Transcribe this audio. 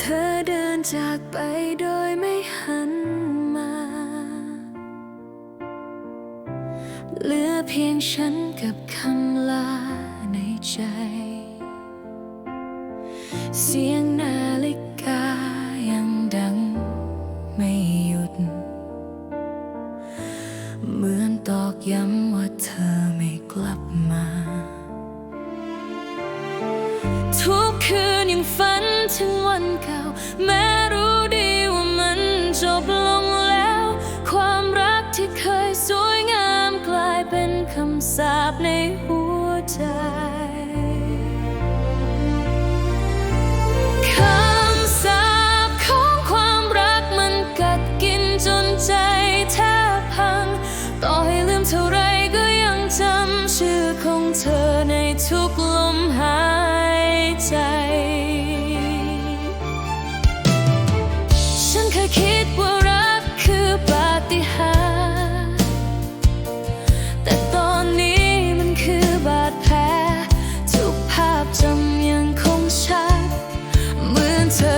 ธอเดินจากไปโดยไม่หันมา เหลือเพียงฉันกับคำลาในใจ เสียงนาฬิกายังดังไม่หยุด เหมือนตอกย้ำว่าเธอไม่กลับมา ทุกคืน คำสาปของความรักมันกัดกินจนใจแทบพัง ต่อให้ลืมเท่าไรก็ยังจำชื่อของเธอ winter.